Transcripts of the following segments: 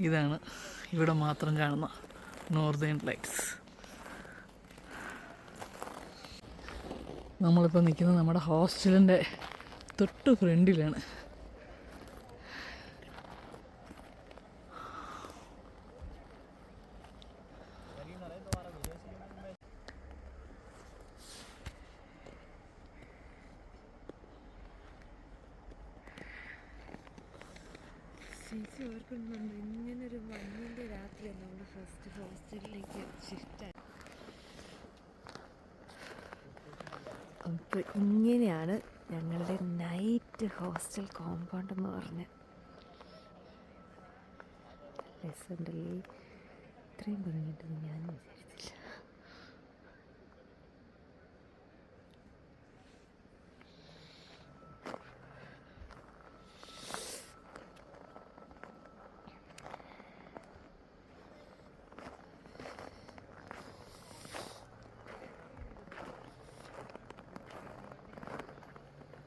ഇതാണ്. ഇവിടെ മാത്രം കാണുന്ന നോർത്തേൺ ലൈറ്റ്സ് നമ്മളിപ്പോൾ നിൽക്കുന്നത് നമ്മുടെ ഹോസ്റ്റലിന്റെ തൊട്ട് ഫ്രണ്ടിലാണ്. ചേച്ചി ഓർക്കുന്നുണ്ട് ഇങ്ങനൊരു മഞ്ഞിന്റെ രാത്രി നമ്മൾ ഫസ്റ്റ് ഹോസ്റ്റലിലേക്ക് ഷിഫ്റ്റ് അപ്പോൾ ഇങ്ങനെയാണ് ഞങ്ങളുടെ നൈറ്റ് ഹോസ്റ്റൽ കോമ്പൗണ്ട് എന്ന് പറഞ്ഞ്. രസമുണ്ടല്ലേ? ഇത്രയും ഭംഗിയുണ്ടെന്ന് ഞാൻ വിചാരിച്ചില്ല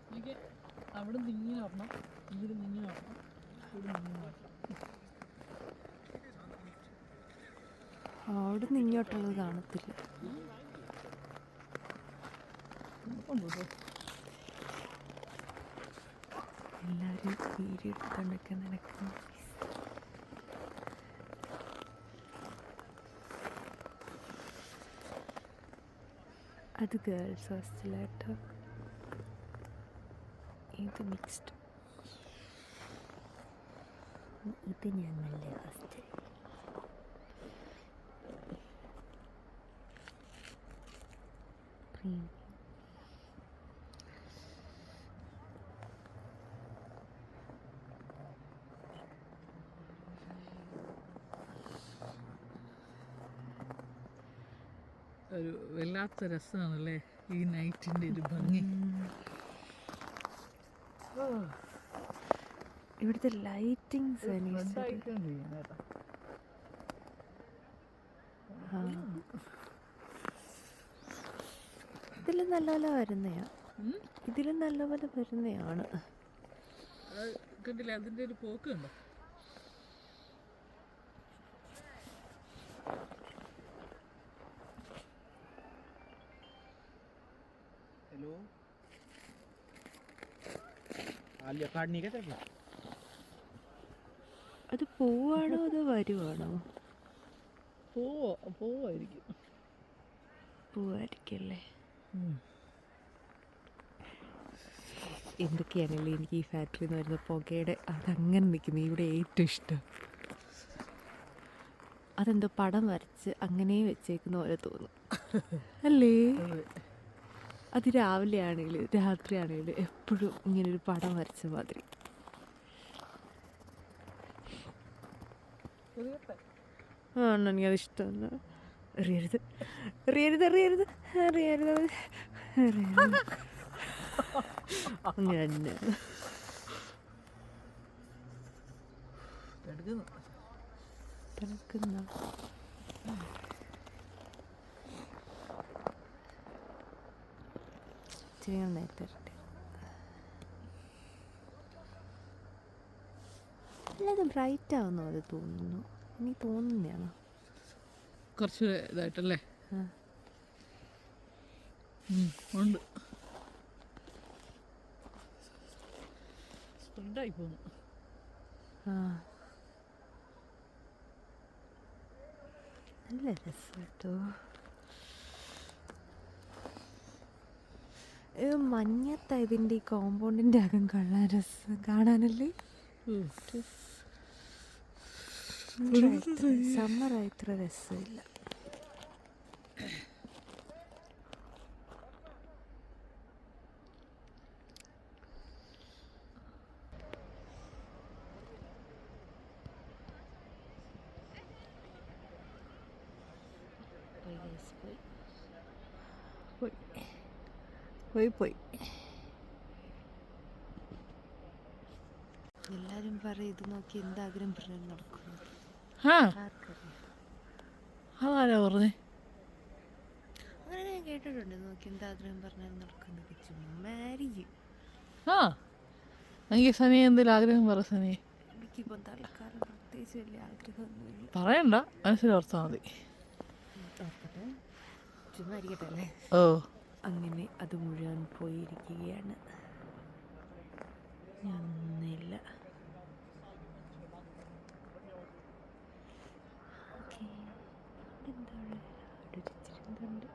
എനിക്ക് അവിടെ നിന്ന് നോക്കണം ഇവിടെ നിന്ന് നോക്കണം ഇവിടെ ഇങ്ങനെ വരണം അവിടെ നിന്ന് ഇങ്ങോട്ടുള്ളത് കാണത്തില്ല എല്ലാവരും വീഡിയോ നടക്കുന്നു. അത് ഗേൾസ് ഹോസ്റ്റലാട്ടോ. ഇത് മിക്സ്ഡ് ഇത് ഞങ്ങളുടെ ഹോസ്റ്റൽ ഒരു വല്ലാത്ത രസമാണല്ലേ ഈ നൈറ്റിന്റെ ഒരു ഭംഗി. ഇവിടുത്തെ ലൈറ്റിങ്സ് ഇതിലും നല്ല നല്ലപോലെ വരുന്നയാ. ഇതിലും ഇതിലും നല്ലപോലെ വരുന്നയാണ്. കണ്ടില്ല അതിന്റെ ഒരു പോക്ക് കണ്ടോ? हेलो അത് പോവാണോ അതോ വരുവാണോ? പോവോ പോവായിരിക്കും. പോവായിരിക്കല്ലേ. എന്തൊക്കെയാണല്ലേ എനിക്ക് ഈ ഫാക്ടറിയിൽ നിന്ന് വരുന്ന പുകയുടെ അതങ്ങനെ നിൽക്കുന്നു ഇവിടെ ഏറ്റവും ഇഷ്ടം. അതെന്തോ പടം വരച്ച് അങ്ങനെ വെച്ചേക്കുന്ന പോലെ തോന്നും. അല്ലേ? അതെ രാവിലെ ആണെങ്കിലും രാത്രി ആണെങ്കിലും എപ്പോഴും ഇങ്ങനൊരു പടം വരച്ച മാതിരി. ആണോ എനിക്കത് ഇഷ്ടമല്ല. എറിയരുത് എറിയരുത് എറിയരുത് എറിയരുത് എറിയരുത് അങ്ങനെ തന്നെ ഇച്ചിരി ഞാൻ നേരത്തെ ഇട്ടിട്ട്. അല്ലത് ബ്രൈറ്റ് ആവുന്ന പോലെ തോന്നുന്നു. ഇനി തോന്നുന്നതാണോ കുറച്ച് ഇതായിട്ടല്ലേ? ഉണ്ട്. സ്പ്രെഡായി പോകുന്നു ആ. നല്ല രസം കേട്ടോ മഞ്ഞത്ത ഇതിന്റെ ഈ കോമ്പൗണ്ടിന്റെ അകം കൊള്ളാൻ രസം കാണാനല്ലേ? ഉം. സമ്മറായി ഇത്ര രസമില്ല. Guys, പോയി. പോയി. എല്ലാരും പറയും ഇത് നോക്കി എന്താഗ്രഹം പറഞ്ഞു നടക്കുന്നത് അതാരാ പറഞ്ഞേ? അങ്ങനെ ഞാൻ കേട്ടിട്ടുണ്ട് നോക്കി എന്താഗ്രഹം പറഞ്ഞാൽ നടക്കുന്നത് ചുമ്മാരിക്കും ആ. എനിക്ക് സനിയെ എന്തെങ്കിലും ആഗ്രഹം പറ സനിയെ. എനിക്കിപ്പം തൽക്കാലം പ്രത്യേകിച്ച് പ്രത്യേകിച്ച് വലിയ ആഗ്രഹമൊന്നുമില്ല. പറയണ്ട മനസ്സിൽ ഓർത്താൽ മതി. ഓർക്കട്ടെ. ചുമ്മാ ഇരിക്കട്ടെ അല്ലേ? ഓ. അങ്ങനെ അത് മുഴുവൻ പോയിരിക്കുകയാണ് ഓക്കേ. അവിടെ ഇച്ചിരി എന്തുണ്ട്?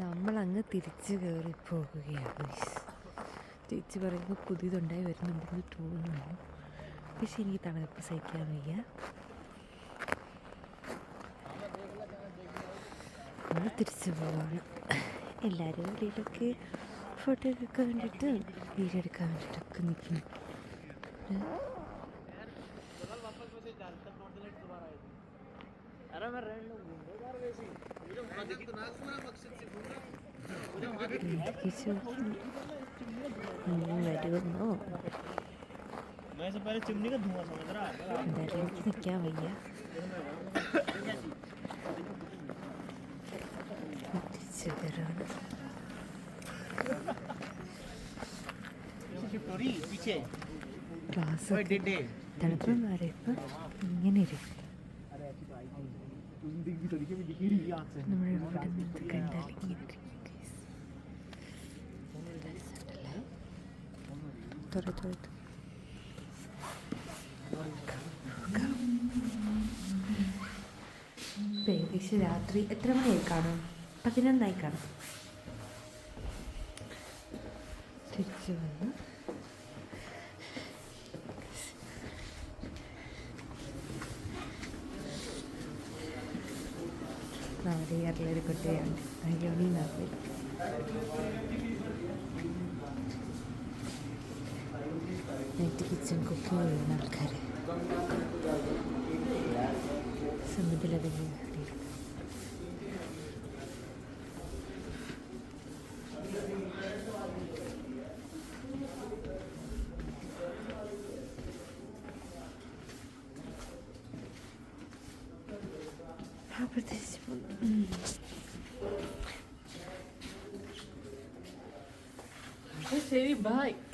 നമ്മളങ്ങ് തിരിച്ചു കയറി പോകുകയാണ്. ചേച്ചി പറയുമ്പോൾ പുതിയതുണ്ടായി വരുന്നുണ്ടെന്ന് തോന്നുന്നു പക്ഷെ എനിക്ക് തണുപ്പ് സഹിക്കാൻ വയ്യ നമ്മൾ തിരിച്ചു പോവാണ് എല്ലാവരും വെളിയിലൊക്കെ ഫോട്ടോ എടുക്കാൻ വേണ്ടിയിട്ട് വീഡിയോ എടുക്കാൻ വേണ്ടിയിട്ടൊക്കെ നിൽക്കുന്നു വരുമെന്നോ मैं से पहले चिमनी का धुआं समझ रहा है വരുന്നു വിരലിൽ നിൽക്കാൻ വയ്യ ചിതറാണ് ക്ലാസ് തണുപ്പം മാറിയപ്പോൾ ഇങ്ങനെ ഇരിക്കും നമ്മളിവിടെ കണ്ടാൽ ഇങ്ങനെ ഇരിക്കും തൊടു. ഇപ്പം ഏകദേശം രാത്രി എത്ര മണിയായി കാണും? പതിനൊന്നായി കാണും. തിരിച്ചു വന്ന്. നാല് ഇയറിലൊരു नैतिकीजोंखौ फैयो नांखारो सोमोन्दो लादों partecipo. Mm. Seri, bye.